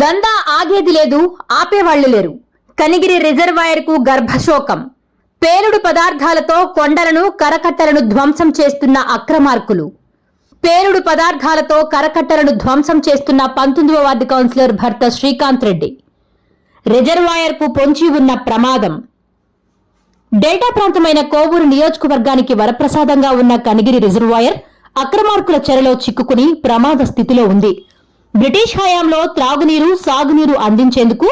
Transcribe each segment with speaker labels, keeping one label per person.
Speaker 1: దందా ఆగేది లేదు ఆపేవాళ్ళు లేరు. కనిగిరి రిజర్వాయర్కు గర్భశోకం. పేలుడు పదార్థాలతో కొండలను కరకట్టలను ధ్వంసం చేస్తున్న అక్రమార్కులు. పేలుడు పదార్థాలతో కరకట్టలను ధ్వంసం చేస్తున్న పంతొమ్మిదవ వార్డు కౌన్సిలర్ భర్త శ్రీకాంత్ రెడ్డి. రిజర్వాయర్కు పొంచి ఉన్న ప్రమాదం. డెల్టా ప్రాంతమైన కోవూరు నియోజకవర్గానికి వరప్రసాదంగా ఉన్న కనిగిరి రిజర్వాయర్ అక్రమార్కుల చెరలో చిక్కుకుని ప్రమాద స్థితిలో ఉంది. బ్రిటిష్ హయాంలో త్రాగునీరు సాగునీరు అందించేందుకు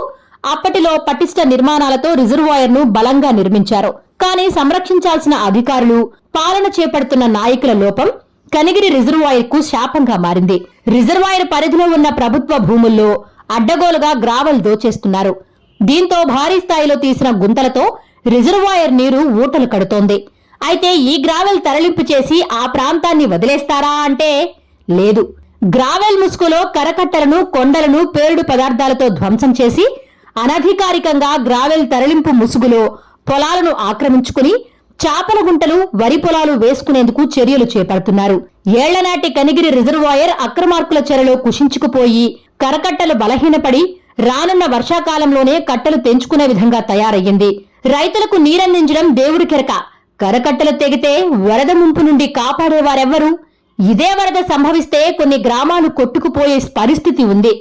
Speaker 1: అప్పటిలో పటిష్ట నిర్మాణాలతో రిజర్వాయర్ను బలంగా నిర్మించారు. కానీ సంరక్షించాల్సిన అధికారులు పాలన చేపడుతున్న నాయకుల లోపం కనిగిరి రిజర్వాయర్కు శాపంగా మారింది. రిజర్వాయర్ పరిధిలో ఉన్న ప్రభుత్వ భూముల్లో అడ్డగోలుగా గ్రావల్ దోచేస్తున్నారు. దీంతో భారీ స్థాయిలో తీసిన గుంతలతో రిజర్వాయర్ నీరు ఊటలు కడుతోంది. అయితే ఈ గ్రావెల్ తరలింపు చేసి ఆ ప్రాంతాన్ని వదిలేస్తారా అంటే లేదు. గ్రావెల్ ముసుగులో కరకట్టలను కొండలను పేరుడు పదార్థాలతో ధ్వంసం చేసి అనధికారికంగా గ్రావెల్ తరలింపు ముసుగులో పొలాలను ఆక్రమించుకుని చాపల గుంటలు వరి పొలాలు వేసుకునేందుకు చర్యలు చేపడుతున్నారు. ఏళ్ళనాటి కనిగిరి రిజర్వాయర్ అక్రమార్కుల చెరలో కుషించుకుపోయి కరకట్టలు బలహీనపడి రానున్న వర్షాకాలంలోనే కట్టలు తెంచుకునే విధంగా తయారయ్యింది. రైతులకు నీరందించడం దేవుడి కెరక. కరకట్టలు తెగితే వరద ముంపు నుండి కాపాడేవారెవ్వరు? ఇదే వరద సంభవిస్తే కొన్ని గ్రామాలు కొట్టుకుపోయే పరిస్థితి ఉంది.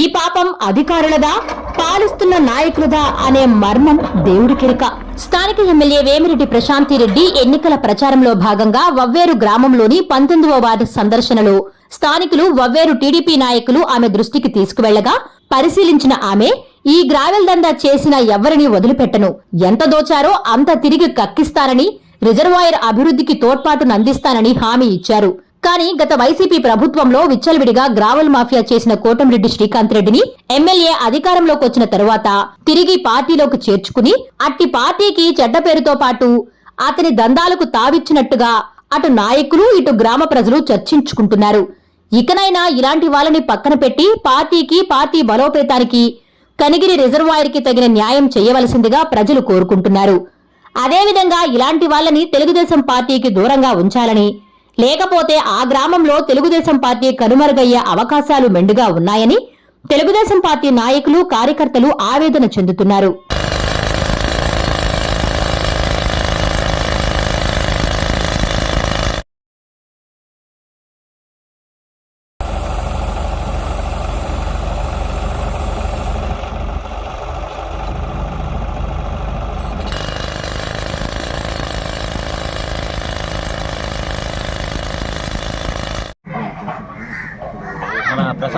Speaker 1: ఈ పాపం అధికారులదా పాలిస్తున్న నాయకులదా అనే మర్మం దేవుడికెరిక స్థానిక ఎమ్మెల్యే వేమిరెడ్డి ప్రశాంతిరెడ్డి ఎన్నికల ప్రచారంలో భాగంగా వవ్వేరు గ్రామంలోని పంతొమ్మిదవ వార్డు సందర్శనలో స్థానికులు వవ్వేరు టీడీపీ నాయకులు ఆమె దృష్టికి తీసుకువెళ్ళగా పరిశీలించిన ఆమె ఈ గ్రావెల్ దందా చేసిన ఎవ్వరిని వదిలిపెట్టను. ఎంత దోచారో అంత తిరిగి కక్కిస్తానని రిజర్వాయర్ అభివృద్ధికి తోడ్పాటునందిస్తానని హామీ ఇచ్చారు. కానీ గత వైసీపీ ప్రభుత్వంలో విచ్చలవిడిగా గ్రావల్ మాఫియా చేసిన కోటంరెడ్డి శ్రీకాంత్ రెడ్డిని ఎమ్మెల్యే అధికారంలోకి వచ్చిన తరువాత తిరిగి పార్టీలోకి చేర్చుకుని అట్టి పార్టీకి చెడ్డ పేరుతో పాటు అతని దందాలకు తావిచ్చినట్టుగా అటు నాయకులు ఇటు గ్రామ ప్రజలు చర్చించుకుంటున్నారు. ఇకనైనా ఇలాంటి వాళ్ళని పక్కన పెట్టి పార్టీకి పార్టీ బలోపేతానికి కనిగిరి రిజర్వాయర్కి తగిన న్యాయం చేయవలసిందిగా ప్రజలు కోరుకుంటున్నారు. అదేవిధంగా ఇలాంటి వాళ్ళని తెలుగుదేశం పార్టీకి దూరంగా ఉంచాలని లేకపోతే ఆ గ్రామంలో తెలుగుదేశం పార్టీ కనుమరుగయ్యే అవకాశాలు మెండుగా ఉన్నాయని తెలుగుదేశం పార్టీ నాయకులు కార్యకర్తలు ఆవేదన చెందుతున్నారు.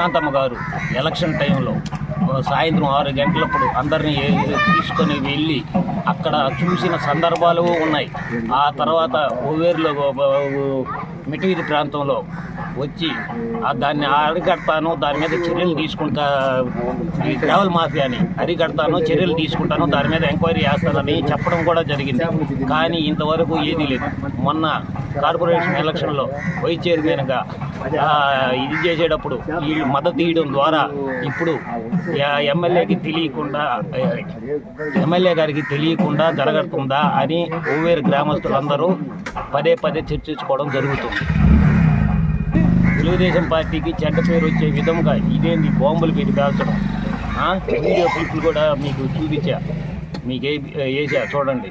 Speaker 2: ప్రశాంతమ్మ గారు ఎలక్షన్ టైంలో సాయంత్రం ఆరు గంటలప్పుడు అందరినీ తీసుకొని వెళ్ళి అక్కడ చూసిన సందర్భాలు ఉన్నాయి. ఆ తర్వాత ఓవేరులో మిటివీధి ప్రాంతంలో వచ్చి ఆ దాన్ని అరికడతాను దాని మీద చర్యలు తీసుకుంటా ఈ మాఫియాని అరికడతాను చర్యలు తీసుకుంటాను దాని మీద ఎంక్వైరీ చేస్తానని చెప్పడం కూడా జరిగింది. కానీ ఇంతవరకు ఏదీ లేదు. మొన్న కార్పొరేషన్ ఎలక్షన్లో వైస్ చైర్మన్గా ఇది చేసేటప్పుడు వీళ్ళు మద్దతు ఇవ్వడం ద్వారా ఇప్పుడు ఎమ్మెల్యేకి తెలియకుండా ఎమ్మెల్యే గారికి తెలియకుండా జరగతుందా అని ఓవేరు గ్రామస్తులందరూ పదే పదే చర్చించుకోవడం జరుగుతుంది. తెలుగుదేశం పార్టీకి చెడ్డ పేరు వచ్చే విధంగా ఇదేంది బాంబులు మీరు పేల్చడం వీడియో క్లిప్లు కూడా మీకు చూపించా మీకు ఏ వేసా చూడండి.